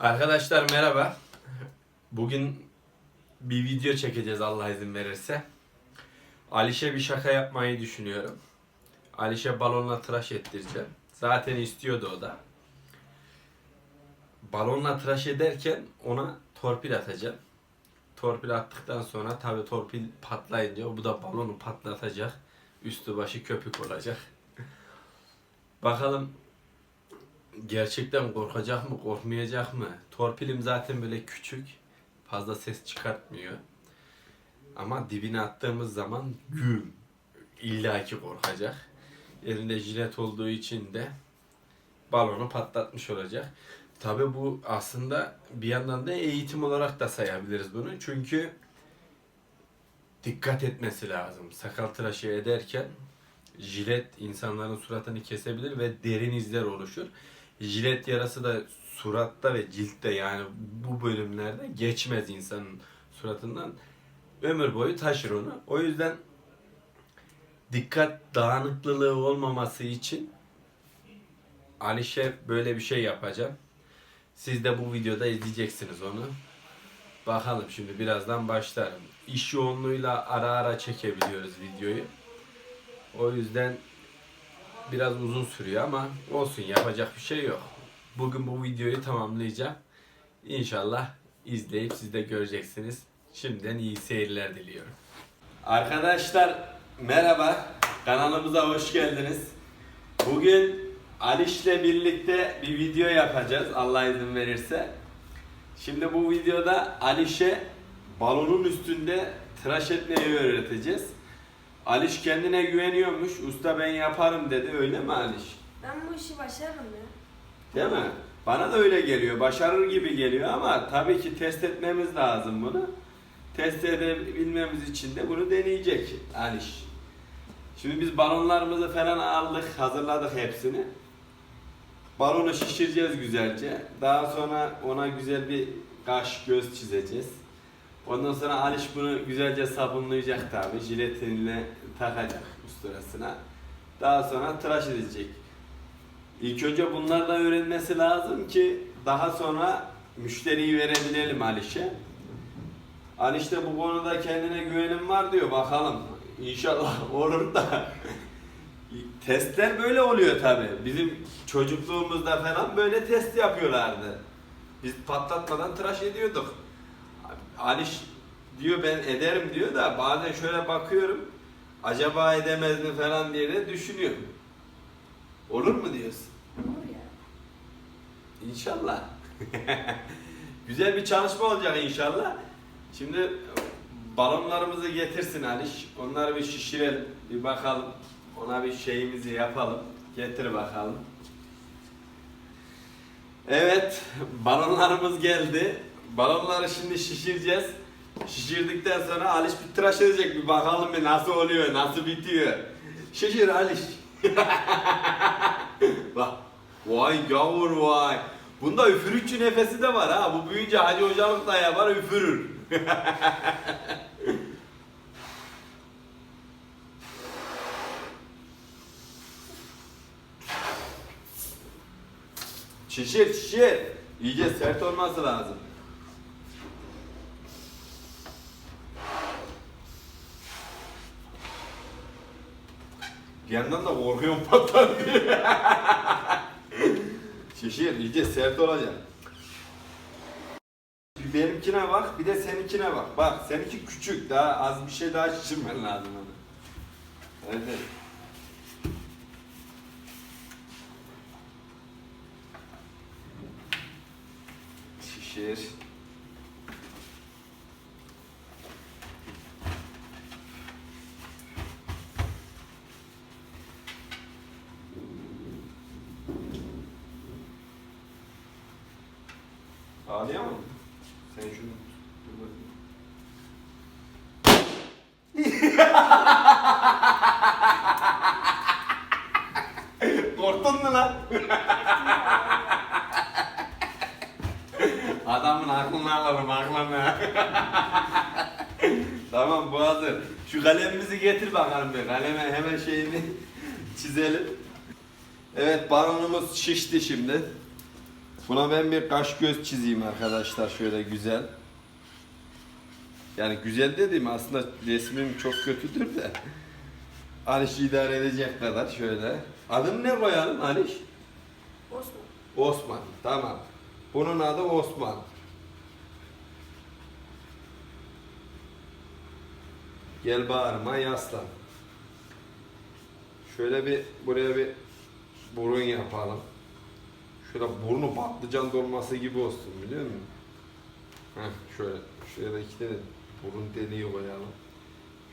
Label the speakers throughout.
Speaker 1: Arkadaşlar merhaba. Bugün bir video çekeceğiz Allah izin verirse. Alişe bir şaka yapmayı düşünüyorum. Alişe balonla tıraş ettireceğim. Zaten istiyordu o da. Balonla tıraş ederken ona torpil atacağım. Torpil attıktan sonra tabi torpil patlayınca bu da balonu patlatacak. Üstü başı köpük olacak. Bakalım gerçekten korkacak mı, korkmayacak mı? Torpilim zaten böyle küçük. Fazla ses çıkartmıyor. Ama dibine attığımız zaman güm. illaki korkacak. Elinde jilet olduğu için de balonu patlatmış olacak. Tabi bu aslında bir yandan da eğitim olarak da sayabiliriz bunu. Çünkü dikkat etmesi lazım. Sakal tıraşı ederken jilet insanların suratını kesebilir ve derin izler oluşur. Jilet yarası da suratta ve ciltte yani bu bölümlerde geçmez insanın suratından. Ömür boyu taşır onu. O yüzden dikkat dağınıklılığı olmaması için Alişe böyle bir şey yapacağım. Siz de bu videoda izleyeceksiniz onu. Bakalım şimdi birazdan başlarım. İş yoğunluğuyla ara ara çekebiliyoruz videoyu. O yüzden biraz uzun sürüyor ama olsun yapacak bir şey yok. Bugün bu videoyu tamamlayacağım. İnşallah izleyip siz de göreceksiniz. Şimdiden iyi seyirler diliyorum. Arkadaşlar merhaba. Kanalımıza hoş geldiniz. Bugün Aliş'le birlikte bir video yapacağız Allah izin verirse. Şimdi bu videoda Aliş'e balonun üstünde tıraş etmeyi öğreteceğiz. Aliş kendine güveniyormuş. Usta ben yaparım dedi. Öyle mi Aliş?
Speaker 2: Ben bu işi başarırım ya.
Speaker 1: Değil mi? Bana da öyle geliyor. Başarır gibi geliyor ama tabii ki test etmemiz lazım bunu. Test edebilmemiz için de bunu deneyecek Aliş. Şimdi biz balonlarımızı falan aldık, hazırladık hepsini. Balonu şişireceğiz güzelce. Daha sonra ona güzel bir kaş göz çizeceğiz. Ondan sonra Aliş bunu güzelce sabunlayacak tabi. Jiletinle takacak usturasına. Daha sonra tıraş edecek. İlk önce bunlardan öğrenmesi lazım ki daha sonra müşteriyi verebilelim Aliş'e. Aliş de bu konuda kendine güvenim var diyor. Bakalım. İnşallah olur da. Testler böyle oluyor tabi. Bizim çocukluğumuzda falan böyle test yapıyorlardı. Biz patlatmadan tıraş ediyorduk. Aliş diyor ben ederim diyor da bazen şöyle bakıyorum. Acaba edemez mi falan diye de düşünüyorum. Olur mu diyorsun?
Speaker 2: Olur ya.
Speaker 1: İnşallah. Güzel bir çalışma olacak inşallah. Şimdi balonlarımızı getirsin Aliş. Onları bir şişirelim. Bir bakalım. Ona bir şeyimizi yapalım. Getir bakalım. Evet. Balonlarımız geldi. Balonları şimdi şişireceğiz. Şişirdikten sonra Aliş bir tıraş edecek. Bir bakalım bir nasıl oluyor, nasıl bitiyor. Şişir Aliş. Bak. Vay gavur vay. Bunda üfürükçü nefesi de var ha. Bu büyüyünce Hacı Hocalık da yapar üfürür. şişir şişir. İyice sert olması lazım. Bir yandan da korkuyorum patlar diye. Şişir, iyice sert olacak. Bir benimkine bak, bir de seninkine bak. Bak, seninki küçük, daha az bir şey daha şişirmen lazım onu. Evet. Şişir. Ağlayamam mı? Sen şunu dur bakayım. Korktun mu lan? Adamın aklını alalım aklını. tamam bu hazır. Şu kalemimizi getir bakalım bir. Kaleme hemen şeyini çizelim. Evet balonumuz şişti şimdi. Buna ben bir kaş göz çizeyim arkadaşlar şöyle güzel. Yani güzel dedim aslında resmim çok kötüdür de. Aliş idare edecek kadar şöyle. Adını ne koyalım Aliş?
Speaker 2: Osman.
Speaker 1: Osman. Tamam. Bunun adı Osman. Gel bağırma yaslan. Şöyle bir buraya bir burun yapalım. Şöyle burnu patlıcan dolması gibi olsun biliyor musun? Heh, şöyle şuraya da iki tane burun deliği koyalım.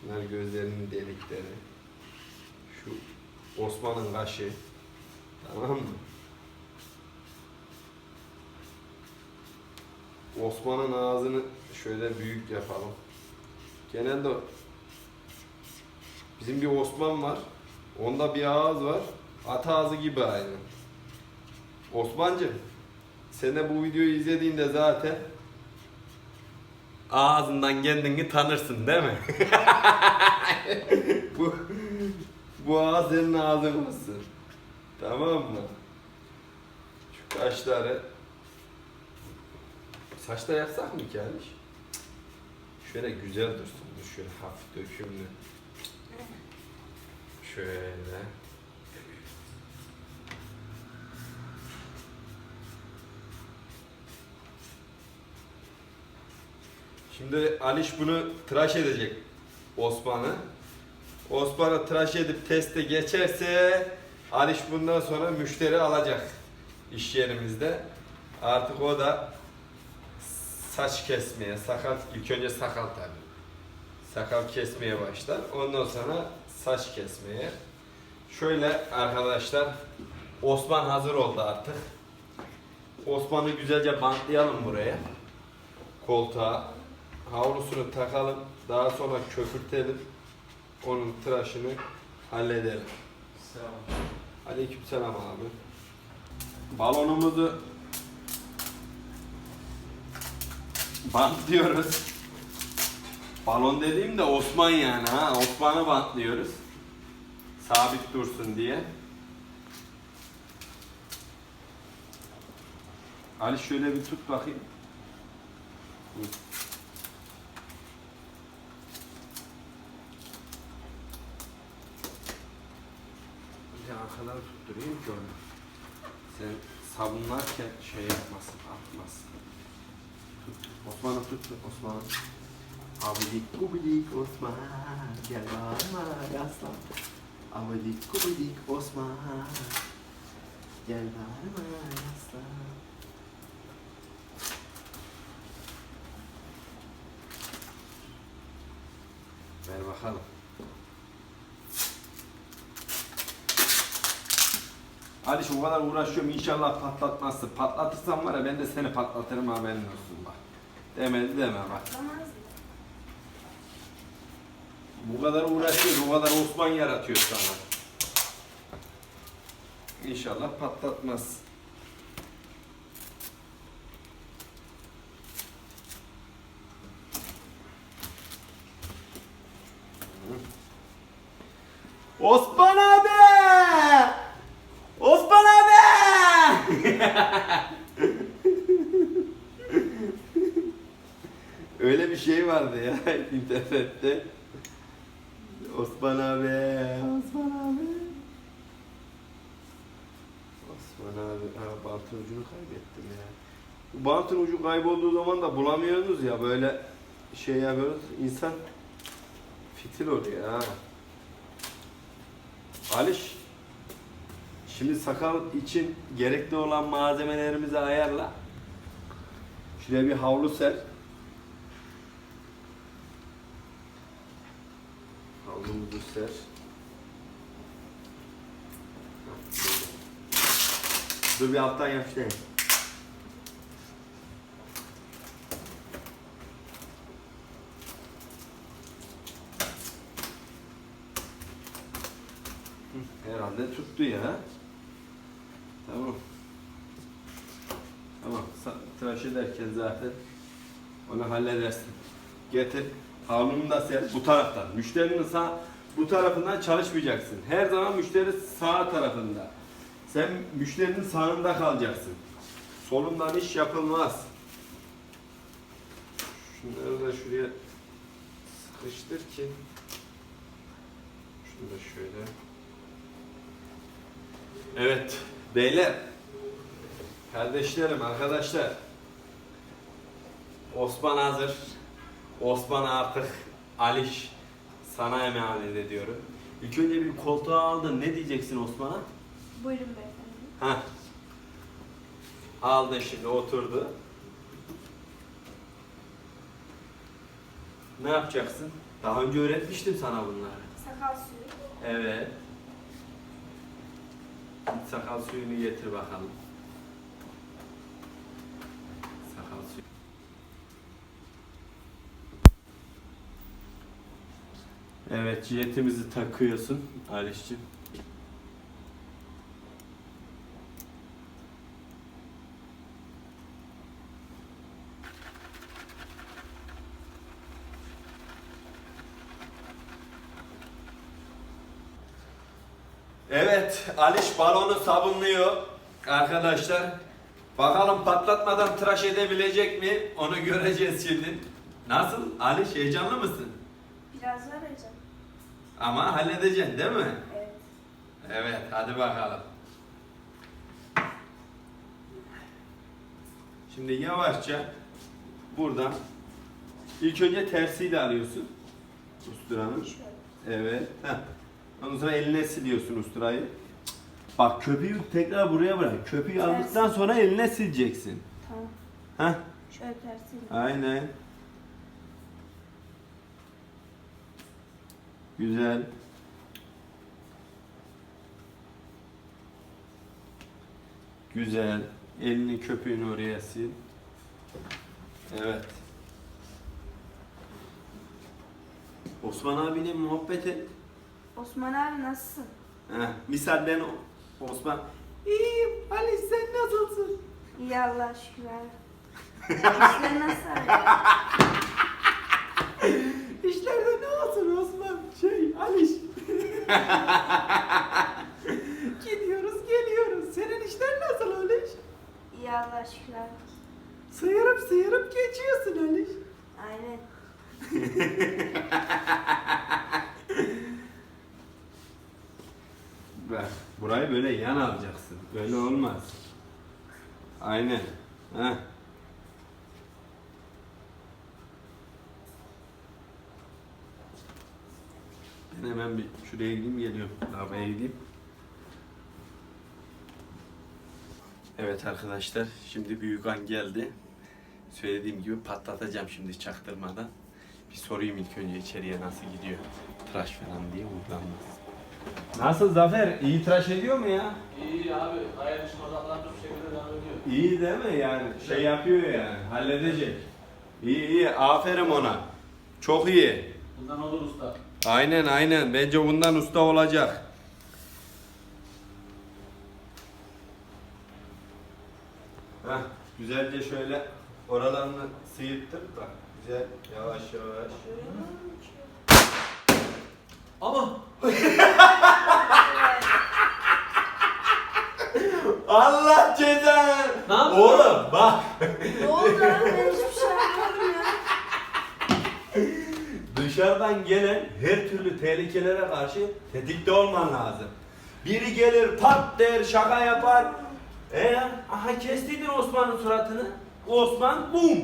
Speaker 1: Şunlar gözlerinin delikleri. Şu Osman'ın kaşı. Tamam mı? Osman'ın ağzını şöyle büyük yapalım. Genelde bizim bir Osman var. Onda bir ağız var. At ağzı gibi aynı. Osman'cım sen de bu videoyu izlediğinde zaten ağzından kendini tanırsın değil mi? bu, bu ağız senin ağzın olsun. Tamam mı? Şu kaşları Saçta yapsak mı Aliş? Şöyle güzel dursun. Dur şöyle hafif dökümlü. Şöyle. Şimdi Aliş bunu tıraş edecek Osman'ı. Osman'ı tıraş edip teste geçerse Aliş bundan sonra müşteri alacak iş yerimizde. Artık o da saç kesmeye, sakal ilk önce sakal tabii. Sakal kesmeye başlar. Ondan sonra saç kesmeye. Şöyle arkadaşlar Osman hazır oldu artık. Osman'ı güzelce bantlayalım buraya. Koltuğa. Havlusunu takalım. Daha sonra köpürtelim. Onun tıraşını halledelim. Aleykümselam abi. Balonumuzu bantlıyoruz. Balon dediğim de Osman yani ha. Osman'ı bantlıyoruz. Sabit dursun diye. Ali şöyle bir tut bakayım. Hı. Bir de tutturayım ki onu. Sen sabunlarken şey yapmasın, atmasın. Osman'ı tut, Osman. Abidik gubidik Osman, gel bağırma yaslan. Abidik gubidik Osman, gel bağırma yaslan. Ver bakalım. Ali şu kadar uğraşıyorum inşallah patlatmazsın. Patlatırsan var ya ben de seni patlatırım haberin olsun bak. Demedi deme bak. Bu kadar uğraşıyor, bu kadar Osman yaratıyor sana. İnşallah patlatmaz. Osman abi! Osman abi! Öyle bir şey vardı ya internette. Osman abi, Osman abi. Osman abi, ha, bantın ucunu kaybettim ya. Bu bantın ucu kaybolduğu zaman da bulamıyorsunuz ya böyle şey yapıyoruz. İnsan fitil oluyor ha. Aliş, şimdi sakal için gerekli olan malzemelerimizi ayarla. Şuraya bir havlu ser. Ser. Dur bir alttan yap işte. Hı, Herhalde tuttu ya. Tamam. Tamam. Tıraş ederken zaten onu halledersin. Getir. Havlunu da ser bu taraftan. Müşterinin sağ bu tarafından çalışmayacaksın. Her zaman müşteri sağ tarafında. Sen müşterinin sağında kalacaksın. Solundan iş yapılmaz. Şunları da şuraya sıkıştır ki. Şunu da şöyle. Evet beyler. Kardeşlerim, arkadaşlar. Osman hazır. Osman artık Aliş sana emanet ediyorum. İlk önce bir koltuğa aldın. Ne diyeceksin Osman'a?
Speaker 2: Buyurun beyefendi.
Speaker 1: Ha. Aldın şimdi oturdu. Ne yapacaksın? Daha önce öğretmiştim sana bunları.
Speaker 2: Sakal suyu.
Speaker 1: Evet. Sakal suyunu getir bakalım. Sakal suyu. Evet, ciletimizi takıyorsun Alişciğim. Evet, Aliş balonu sabunluyor arkadaşlar. Bakalım patlatmadan tıraş edebilecek mi? Onu göreceğiz şimdi. Nasıl? Aliş heyecanlı mısın?
Speaker 2: Biraz var hocam.
Speaker 1: Ama halledeceksin değil mi?
Speaker 2: Evet.
Speaker 1: Evet, hadi bakalım. Şimdi yavaşça buradan ilk önce tersiyle alıyorsun. Usturanın. Evet. Heh. Ondan sonra eline siliyorsun usturayı. Bak köpüğü tekrar buraya bırak. Köpüğü aldıktan sonra eline sileceksin.
Speaker 2: Tamam.
Speaker 1: Heh.
Speaker 2: Şöyle tersiyle.
Speaker 1: Aynen. Güzel. Güzel. Elini köpüğünü oraya sil. Evet. Osman abiyle muhabbet et.
Speaker 2: Osman abi nasılsın?
Speaker 1: Heh, misal ben Osman. İyiyim Ali sen nasılsın?
Speaker 2: İyi Allah şükür abi. İşler nasıl abi?
Speaker 1: Osman? Şey Aliş. Gidiyoruz geliyoruz. Senin işler nasıl Aliş?
Speaker 2: İyi Allah şükür abi.
Speaker 1: Sıyırıp sıyırıp geçiyorsun Aliş.
Speaker 2: Aynen.
Speaker 1: Bak burayı böyle yan alacaksın. Böyle olmaz. Aynen. Heh. Hemen bir şuraya gideyim geliyorum. Lavaboya gideyim. Evet arkadaşlar şimdi Büyükan geldi. Söylediğim gibi patlatacağım şimdi çaktırmadan. Bir sorayım ilk önce içeriye nasıl gidiyor. Tıraş falan diye uygulanmaz. Nasıl Zafer? İyi tıraş ediyor mu ya?
Speaker 3: İyi abi, hayal işin odaklanmış bir şekilde devam ediyor.
Speaker 1: İyi değil mi yani? Şey yapıyor yani, halledecek. İyi iyi, aferin ona. Çok iyi.
Speaker 3: Bundan olur usta.
Speaker 1: Aynen aynen, bence bundan usta olacak. Heh, güzelce şöyle oralarını sıyırttık da güzel yavaş yavaş.
Speaker 3: Ama
Speaker 1: Allah cezanı!
Speaker 3: Ne yaptın?
Speaker 1: Oğlum bak!
Speaker 2: Ne oldu abi? Ben hiçbir şey yapmadım ya.
Speaker 1: Dışarıdan gelen her türlü tehlikelere karşı tetikte olman lazım. Biri gelir pat der şaka yapar. E aha kestiydin Osman'ın suratını. Osman bum.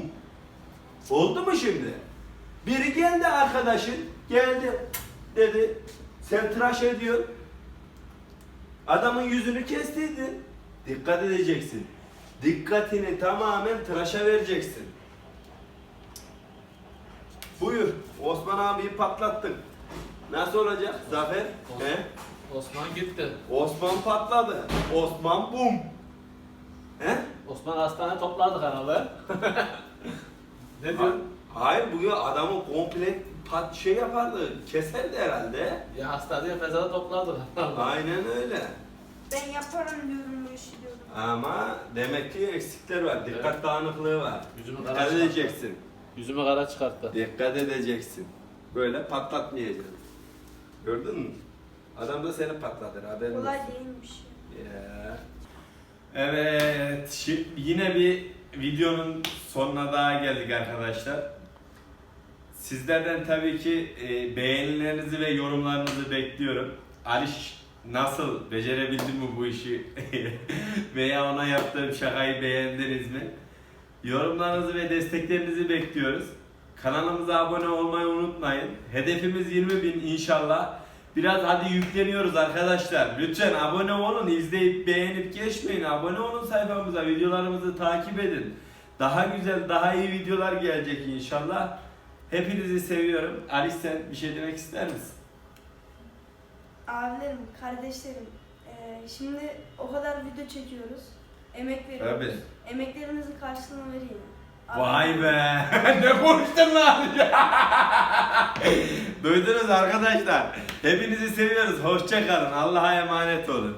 Speaker 1: Oldu mu şimdi? Biri geldi arkadaşın geldi dedi sen tıraş ediyorsun. Adamın yüzünü kestiydin. Dikkat edeceksin. Dikkatini tamamen tıraşa vereceksin. Buyur. Osman abiyi patlattık. Nasıl olacak Zafer? He?
Speaker 3: Osman gitti.
Speaker 1: Osman patladı. Osman bum. He?
Speaker 3: Osman hastane toplardık herhalde. ne diyorsun?
Speaker 1: Hayır bugün adamı komple pat şey yapardı. Keserdi herhalde.
Speaker 3: Ya hastaneye mezara toplardık herhalde.
Speaker 1: Aynen öyle.
Speaker 2: Ben yaparım diyorum bu işi diyorum.
Speaker 1: Ama demek ki eksikler var. Dikkat
Speaker 3: Evet.
Speaker 1: dağınıklığı var.
Speaker 3: Yüzümü
Speaker 1: Dikkat
Speaker 3: çıkarttı.
Speaker 1: edeceksin.
Speaker 3: Yüzümü kara çıkarttı.
Speaker 1: Dikkat edeceksin. Böyle patlatmayacaksın. Gördün mü? Adam da seni patlatır haberin
Speaker 2: Kolay
Speaker 1: olsun.
Speaker 2: değilmiş.
Speaker 1: Ya. Evet, şi- yine bir videonun sonuna daha geldik arkadaşlar. Sizlerden tabii ki e, beğenilerinizi ve yorumlarınızı bekliyorum. Aliş nasıl becerebildin mi bu işi veya ona yaptığım şakayı beğendiniz mi? Yorumlarınızı ve desteklerinizi bekliyoruz. Kanalımıza abone olmayı unutmayın. Hedefimiz 20 bin inşallah. Biraz hadi yükleniyoruz arkadaşlar. Lütfen abone olun, izleyip beğenip geçmeyin. Abone olun sayfamıza, videolarımızı takip edin. Daha güzel, daha iyi videolar gelecek inşallah. Hepinizi seviyorum. Ali sen bir şey demek ister misin?
Speaker 2: Abilerim, kardeşlerim. eee, şimdi o kadar video çekiyoruz. Emek veriyoruz.
Speaker 1: Tabii.
Speaker 2: Emeklerinizin karşılığını vereyim. Abi-
Speaker 1: Vay be! ne konuştun lan? Duydunuz arkadaşlar. Hepinizi seviyoruz. Hoşça kalın. Allah'a emanet olun.